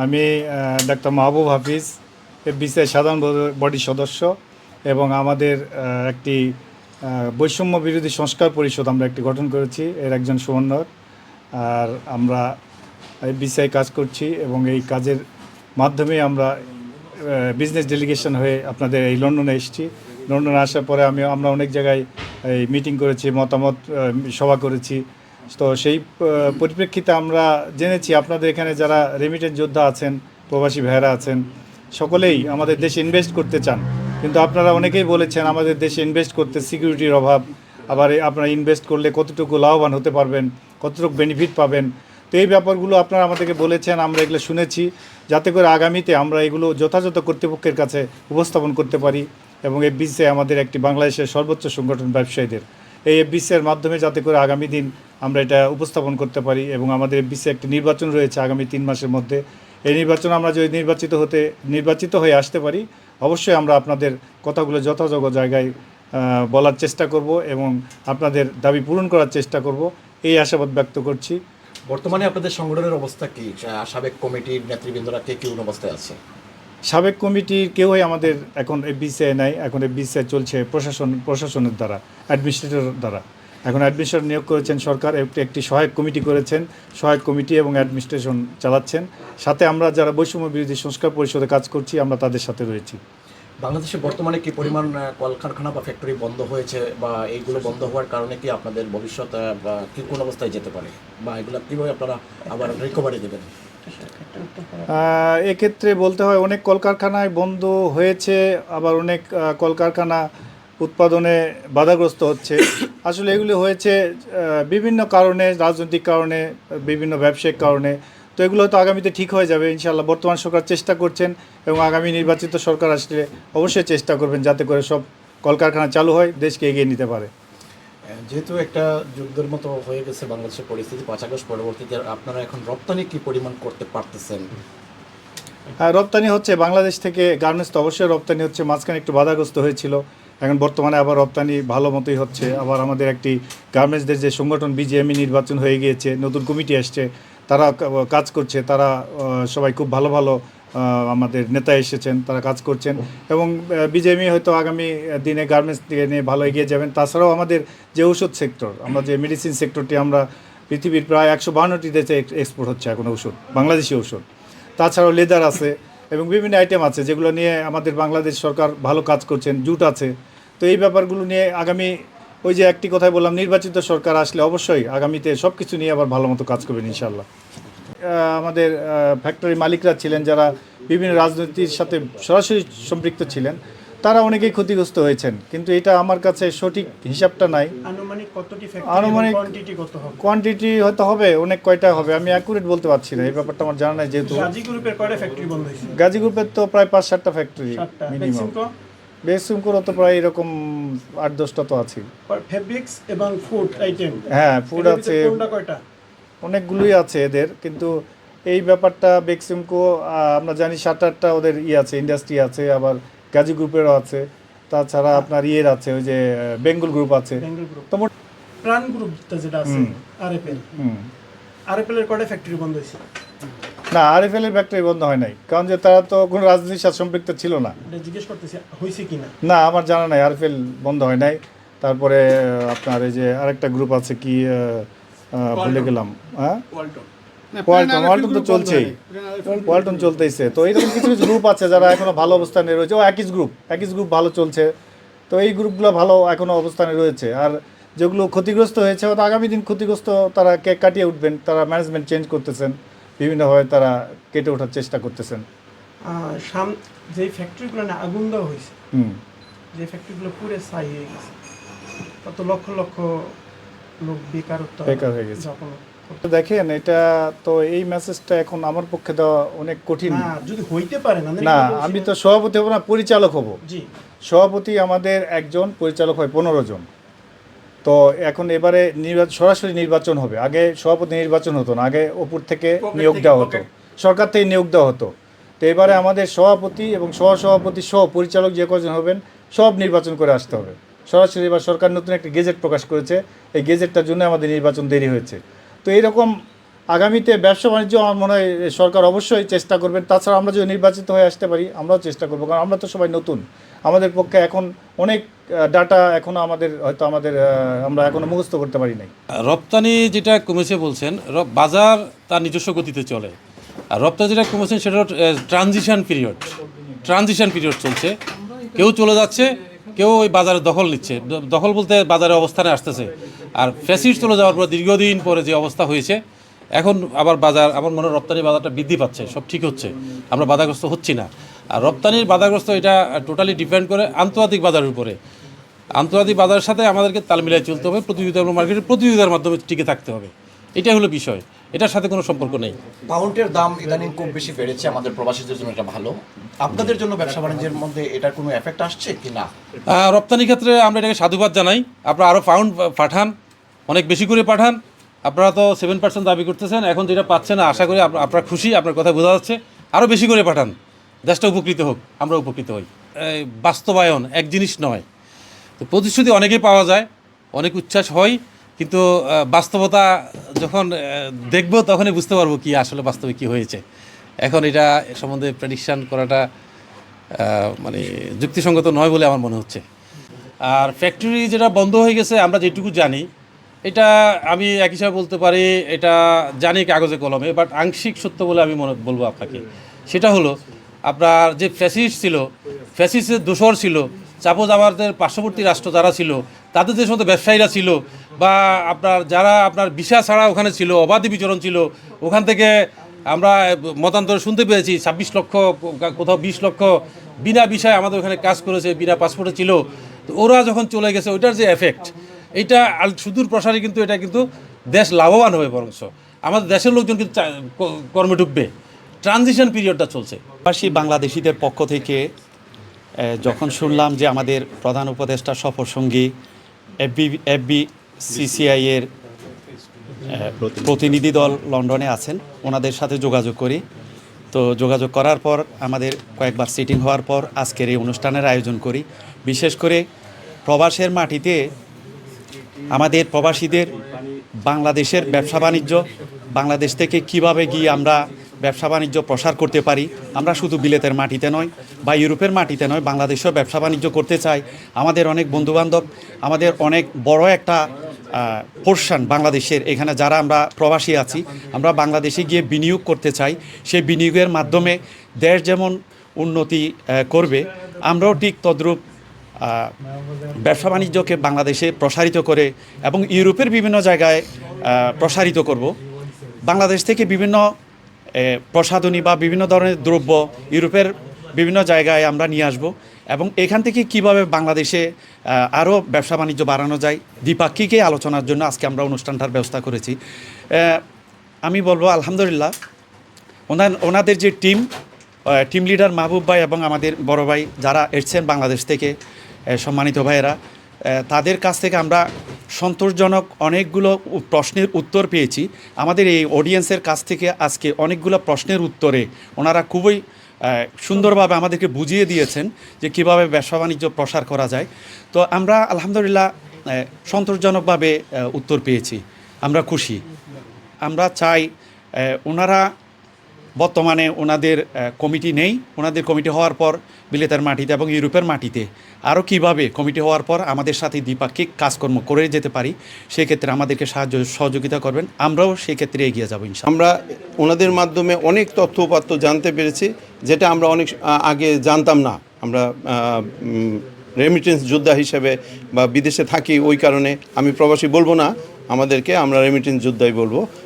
আমি ডাক্তার মাহবুব হাফিজ বিসিআই সাধারণ বডির সদস্য এবং আমাদের একটি বৈষম্য বিরোধী সংস্কার পরিষদ আমরা একটি গঠন করেছি। এর একজন সমন্বয়ক আর আমরা বিসিআই কাজ করছি এবং এই কাজের মাধ্যমে আমরা বিজনেস ডেলিগেশন হয়ে আপনাদের এই লন্ডনে এসেছি। লন্ডনে আসার পরে আমি, আমরা অনেক জায়গায় এই মিটিং করেছি, মতামত সভা করেছি। তো সেই পরিপ্রেক্ষিতে আমরা জেনেছি আপনাদের এখানে যারা রেমিটেন্স যোদ্ধা আছেন, প্রবাসী ভাইয়েরা আছেন, সকলেই আমাদের দেশে ইনভেস্ট করতে চান। কিন্তু আপনারা অনেকেই বলেছেন আমাদের দেশে ইনভেস্ট করতে সিকিউরিটির অভাব, আবার আপনারা ইনভেস্ট করলে কতটুকু লাভবান হতে পারবেন, কতটুকু বেনিফিট পাবেন। তো এই ব্যাপারগুলো আপনারা আমাদেরকে বলেছেন, আমরা এগুলো শুনেছি। যাতে করে আগামীতে আমরা এগুলো যথাযথ কর্তৃপক্ষের কাছে উপস্থাপন করতে পারি এবং এই বিশ্বে আমাদের একটি বাংলাদেশের সর্বোচ্চ সংগঠন ব্যবসায়ীদের এই এফবিসির মাধ্যমে যাতে করে আগামী দিন আমরা এটা উপস্থাপন করতে পারি এবং আমাদের এফবিসি একটি নির্বাচন রয়েছে আগামী তিন মাসের মধ্যে। এই নির্বাচন আমরা যদি নির্বাচিত হতে, নির্বাচিত হয়ে আসতে পারি, অবশ্যই আমরা আপনাদের কথাগুলো যথাযথ জায়গায় বলার চেষ্টা করব এবং আপনাদের দাবি পূরণ করার চেষ্টা করব। এই আশাবাদ ব্যক্ত করছি। বর্তমানে আপনাদের সংগঠনের অবস্থা কি? সাবেক কমিটির নেতৃবৃন্দরা কে, কি অবস্থায় আছে? সাবেক কমিটির কেউই আমাদের এখন বিসিআই নাই, এখন বিসিআই চলছে প্রশাসন, প্রশাসনের দ্বারা অ্যাডমিনিস্ট্রেটর দ্বারা। এখন অ্যাডমিনিস্ট্রেটর নিয়োগ করেছেন সরকার, একটি একটি সহায়ক কমিটি করেছেন, সহায়ক কমিটি এবং অ্যাডমিনিস্ট্রেশন চালাচ্ছেন। সাথে আমরা যারা বৈষম্য বিরোধী সংস্কার পরিষদে কাজ করছি, আমরা তাদের সাথে রয়েছি। বাংলাদেশে বর্তমানে কি পরিমাণ কলকারখানা বা ফ্যাক্টরি বন্ধ হয়েছে বা এইগুলো বন্ধ হওয়ার কারণে কি আপনাদের ভবিষ্যৎ কি কোন অবস্থায় যেতে পারে? বা এগুলো কীভাবে আপনারা আবার রিকভারি দেবেন? এক্ষেত্রে বলতে হয় অনেক কলকারখানায় বন্ধ হয়েছে, আবার অনেক কলকারখানা উৎপাদনে বাধাগ্রস্ত হচ্ছে। আসলে এগুলি হয়েছে বিভিন্ন কারণে, রাজনৈতিক কারণে, বিভিন্ন ব্যবসায়িক কারণে। তো এগুলো হয়তো আগামীতে ঠিক হয়ে যাবে ইনশাল্লাহ বর্তমান সরকার চেষ্টা করছেন এবং আগামী নির্বাচিত সরকার আসলে অবশ্যই চেষ্টা করবেন যাতে করে সব কলকারখানা চালু হয়, দেশকে এগিয়ে নিতে পারে। যেহেতু একটা যুদ্ধের মতো হয়ে গেছে বাংলাদেশের পরিস্থিতি, পাঁচ আগস্ট পরবর্তীতে আপনারা এখন রপ্তানি কি পরিমাণ করতে পারতেছেন? রপ্তানি হচ্ছে বাংলাদেশ থেকে গার্মেন্টস তো অবশ্যই রপ্তানি হচ্ছে, মাঝখানে একটু বাধাগ্রস্ত হয়েছিল। এখন বর্তমানে আবার রপ্তানি ভালো মতোই হচ্ছে। আবার আমাদের একটি গার্মেন্টসদের যে সংগঠন বিজিএমই নির্বাচন হয়ে গিয়েছে, নতুন কমিটি আসছে, তারা কাজ করছে, তারা সবাই খুব ভালো ভালো আমাদের নেতা এসেছেন, তারা কাজ করছেন এবং বিজেপি হয়তো আগামী দিনে গার্মেন্টস দিকে নিয়ে ভালো এগিয়ে যাবেন। তাছাড়াও আমাদের যে ওষুধ সেক্টর আমরা যে মেডিসিন সেক্টরটি আমরা পৃথিবীর প্রায় একশো বাহান্নটি দেশে এক্সপোর্ট হচ্ছে এখন ওষুধ বাংলাদেশি ওষুধ তাছাড়াও লেদার আছে এবং বিভিন্ন আইটেম আছে যেগুলো নিয়ে আমাদের বাংলাদেশ সরকার ভালো কাজ করছেন, জুট আছে। তো এই ব্যাপারগুলো নিয়ে আগামী, ওই যে একটি কথাই বললাম, নির্বাচিত সরকার আসলে অবশ্যই আগামীতে সব কিছু নিয়ে আবার ভালো মতো কাজ করবেন ইনশাল্লাহ আমাদের ফ্যাক্টরি মালিকরা ছিলেন যারা বিভিন্ন রাজনীতির সাথে সরাসরি সম্পৃক্ত ছিলেন তারা অনেকেই ক্ষতিগ্রস্ত হয়েছেন। কিন্তু এটা আমার কাছে সঠিক হিসাবটা নাই। আনুমানিক কোয়ান্টিটি হয়তো হবে অনেক কয়টা হবে আমি অ্যাকুরেট বলতে পারছি না এই ব্যাপারটা আমার জানা নাই যেহেতু। গাজী গ্রুপের তো প্রায় পাঁচ সাতটা ফ্যাক্টরি মিনিমাম বেসুমকোরও তো প্রায় এরকম আট দশটা তো আছে ফেব্রিক্স এবং ফুড আইটেম হ্যাঁ ফুড আছে। কোনটা কয়টা? অনেকগুলোই আছে এদের কিন্তু এই ব্যাপারটা বেক্সিমকো আমরা জানি সাত আটটা ওদের ই আছে ইন্ডাস্ট্রি আছে আবার গাজী গ্রুপেরও আছে তাছাড়া আপনার ইয়ের আছে ওই যে বেঙ্গল গ্রুপ আছে। তো প্রাণ গ্রুপ যেটা আছে। আরএফএল। আরএফএল এর কয়টা ফ্যাক্টরি বন্ধ হয়েছে? না আরএফএল এর ফ্যাক্টরি বন্ধ হয় নাই কারণ যে তারা তো কোনো রাজনীতির সাথে সম্পৃক্ত ছিল না। জিজ্ঞেস করতেছি হয়েছে কিনা? না আমার জানা নাই আরএফএল বন্ধ হয় নাই। তারপরে আপনার এই যে আরেকটা গ্রুপ আছে কি ভুলে গেলাম হ্যাঁ? ওয়ালটন ওয়ালটন তো চলছেই। ওয়ালটন চলতেইছে। তো এইরকম কিছু কিছু গ্রুপ আছে যারা এখনও ভালো অবস্থানে রয়েছে। ও একিস গ্রুপ একিস গ্রুপ ভালো চলছে। তো এই গ্রুপগুলো ভালো এখনও অবস্থানে রয়েছে। আর যেগুলো ক্ষতিগ্রস্ত হয়েছে হয়তো আগামী দিন ক্ষতিগ্রস্ত তারা কে কাটিয়ে উঠবেন তারা ম্যানেজমেন্ট চেঞ্জ করতেছেন। বিভিন্নভাবে তারা কেটে ওঠার চেষ্টা করতেছেন। সাম যে ফ্যাক্টরিগুলো না আগুন দেওয়া হয়েছে হুম। যে ফ্যাক্টরিগুলো পুরো ছাই হয়ে গেছে কত লক্ষ লক্ষ লোক বেকারত্ব বেকার হয়ে গেছে। দেখেন এটা তো এই মেসেজটা এখন আমার পক্ষে দেওয়া অনেক কঠিন। না যদি হইতে পারে না না আমি তো সভাপতি হব না পরিচালক হব। জি। সভাপতি আমাদের একজন পরিচালক হয় পনেরো জন। তো এখন এবারে নির্বাচন সরাসরি নির্বাচন হবে। আগে সভাপতি নির্বাচন হতো না আগে ওপর থেকে নিয়োগ দেওয়া হতো। সরকার থেকে নিয়োগ দেওয়া হতো। তো এবারে আমাদের সভাপতি এবং সহসভাপতি সহ পরিচালক যে কজন হবেন সব নির্বাচন করে আসতে হবে। সরাসরি এবার সরকার নতুন একটা গেজেট প্রকাশ করেছে। এই গেজেটটার জন্য আমাদের নির্বাচন দেরি হয়েছে। তো এইরকম আগামীতে ব্যবসা বাণিজ্য আমার মনে হয় সরকার অবশ্যই চেষ্টা করবেন। তাছাড়া আমরা যদি নির্বাচিত হয়ে আসতে পারি, আমরাও চেষ্টা করব। কারণ আমরা তো সবাই নতুন। আমাদের পক্ষে এখন অনেক ডাটা এখনও আমাদের হয়তো আমাদের আমরা এখনও মুখস্থ করতে পারি নাই। রপ্তানি যেটা কমেছে বলছেন বাজার তার নিজস্ব গতিতে চলে। আর রপ্তানি যেটা কমেছেন সেটা ট্রানজিশন পিরিয়ড ট্রানজিশন পিরিয়ড চলছে। কেউ চলে যাচ্ছে কেউ ওই বাজারে দখল নিচ্ছে। দখল বলতে বাজারে অবস্থানে আসতেছে। আর ফ্যাসিড চলে যাওয়ার পর দীর্ঘদিন পরে যে অবস্থা হয়েছে, এখন আবার বাজার, আমার মনে হয় রপ্তানি বাজারটা বৃদ্ধি পাচ্ছে, সব ঠিক হচ্ছে। আমরা বাধাগ্রস্ত হচ্ছি না। আর রপ্তানির বাধাগ্রস্ত এটা টোটালি ডিপেন্ড করে আন্তর্জাতিক বাজারের উপরে। আন্তর্জাতিক বাজারের সাথে আমাদেরকে তাল মিলিয়ে চলতে হবে, প্রতিযোগিতামূলক মার্কেটে প্রতিযোগিতার মাধ্যমে টিকে থাকতে হবে। এটাই হলো বিষয়। এটার সাথে কোনো সম্পর্ক নেই। পাউন্ডের দাম ইদানিং খুব বেশি বেড়েছে আমাদের প্রবাসীদের জন্য এটা ভালো। আপনাদের জন্য ব্যবসা বাণিজ্যের মধ্যে এটার কোনো এফেক্ট আসছে কি না? রপ্তানি ক্ষেত্রে আমরা এটাকে সাধুবাদ জানাই। আপনারা আরও পাউন্ড পাঠান অনেক বেশি করে পাঠান। আপনারা তো সেভেন পার্সেন্ট দাবি করতেছেন এখন যেটা পাচ্ছেন আশা করি আপ- আপনারা খুশি আপনার কথা বোঝা যাচ্ছে। আরও বেশি করে পাঠান দেশটা উপকৃত হোক আমরা উপকৃত হই। বাস্তবায়ন এক জিনিস নয়। তো প্রতিশ্রুতি অনেকেই পাওয়া যায় অনেক উচ্ছ্বাস হয়। কিন্তু বাস্তবতা যখন দেখব তখনই বুঝতে পারব কি আসলে বাস্তবে কি হয়েছে। এখন এটা সম্বন্ধে প্রেডিকশান করাটা মানে যুক্তিসঙ্গত নয় বলে আমার মনে হচ্ছে। আর ফ্যাক্টরি যেটা বন্ধ হয়ে গেছে, আমরা যেটুকু জানি, এটা আমি এক হিসাবে বলতে পারি, এটা জানি কাগজে কলমে বাট আংশিক সত্য বলে আমি মনে, বলব আপনাকে। সেটা হলো, আপনার যে ফ্যাসিস ছিল ফ্যাসিসের দোসর ছিল চাপোজ আমাদের পার্শ্ববর্তী রাষ্ট্র যারা ছিল, তাদের যে সমস্ত ব্যবসায়ীরা ছিল বা আপনার যারা আপনার ভিসা ছাড়া ওখানে ছিল, অবাধি বিচরণ ছিল, ওখান থেকে আমরা মতান্তর শুনতে পেয়েছি, ছাব্বিশ লক্ষ, কোথাও বিশ লক্ষ বিনা বিষয়ে আমাদের ওখানে কাজ করেছে, বিনা পাসপোর্টে ছিল। তো ওরা যখন চলে গেছে, ওইটার যে এফেক্ট এটা সুদূর প্রসারে কিন্তু এটা কিন্তু দেশ লাভবান হবে বরঞ্চ। আমাদের দেশের লোকজন কিন্তু কর্মে ঢুকবে ট্রানজিশন পিরিয়ডটা চলছে। প্রবাসী বাংলাদেশিদের পক্ষ থেকে যখন শুনলাম যে আমাদের প্রধান উপদেষ্টা সফর সঙ্গী এফবি এফবি সিসিআই এর এ, প্রতিনিধি দল। লন্ডনে আছেন। ওনাদের সাথে যোগাযোগ করি। তো যোগাযোগ করার পর আমাদের কয়েকবার সিটিং হওয়ার পর আজকের এই অনুষ্ঠানের আয়োজন করি। বিশেষ করে প্রবাসের মাটিতে আমাদের প্রবাসীদের বাংলাদেশের ব্যবসা বাণিজ্য বাংলাদেশ থেকে কীভাবে গিয়ে আমরা ব্যবসা বাণিজ্য প্রসার করতে পারি। আমরা শুধু বিলেতের মাটিতে নয়, বা ইউরোপের মাটিতে নয়, বাংলাদেশেও ব্যবসা বাণিজ্য করতে চাই। আমাদের অনেক বন্ধুবান্ধব, আমাদের অনেক বড় একটা পোর্শন বাংলাদেশের। এখানে যারা আমরা প্রবাসী আছি, আমরা বাংলাদেশে গিয়ে বিনিয়োগ করতে চাই। সেই বিনিয়োগের মাধ্যমে দেশ যেমন উন্নতি করবে, আমরাও ঠিক তদ্রূপ ব্যবসা বাণিজ্যকে বাংলাদেশে প্রসারিত করে এবং ইউরোপের বিভিন্ন জায়গায় প্রসারিত করব। বাংলাদেশ থেকে বিভিন্ন প্রসাধনী বা বিভিন্ন ধরনের দ্রব্য ইউরোপের বিভিন্ন জায়গায় আমরা নিয়ে আসব। এবং এখান থেকে কীভাবে বাংলাদেশে আরও ব্যবসা বাণিজ্য বাড়ানো যায়? দ্বিপাক্ষিক আলোচনার জন্য আজকে আমরা অনুষ্ঠানটার ব্যবস্থা করেছি? আমি বলব, আলহামদুলিল্লাহ, ওনার, ওনাদের যে টিম টিম লিডার মাহবুব ভাই এবং আমাদের বড় ভাই যারা এসছেন বাংলাদেশ থেকে সম্মানিত ভাইয়েরা তাদের কাছ থেকে আমরা সন্তোষজনক অনেকগুলো প্রশ্নের উত্তর পেয়েছি। আমাদের এই অডিয়েন্সের কাছ থেকে আজকে অনেকগুলো প্রশ্নের উত্তরে ওনারা খুবই সুন্দরভাবে আমাদেরকে বুঝিয়ে দিয়েছেন যে কীভাবে ব্যবসা বাণিজ্য প্রসার করা যায়। তো আমরা আলহামদুলিল্লাহ সন্তোষজনকভাবে উত্তর পেয়েছি। আমরা খুশি। আমরা চাই ওনারা বর্তমানে ওনাদের কমিটি নেই। ওনাদের কমিটি হওয়ার পর বিলেতের মাটিতে এবং ইউরোপের মাটিতে আরও কীভাবে কমিটি হওয়ার পর আমাদের সাথে দ্বিপাক্ষিক কাজকর্ম করে যেতে পারি, সেক্ষেত্রে আমাদেরকে সাহায্য, সহযোগিতা করবেন। আমরাও সেক্ষেত্রে এগিয়ে যাব আমরা ওনাদের মাধ্যমে অনেক তথ্য উপাত্ত জানতে পেরেছি, যেটা আমরা অনেক আগে জানতাম না। আমরা রেমিটেন্স যোদ্ধা হিসেবে বা বিদেশে থাকি ওই কারণে আমি প্রবাসী বলব না, আমাদেরকে আমরা রেমিটেন্স যোদ্ধাই বলব।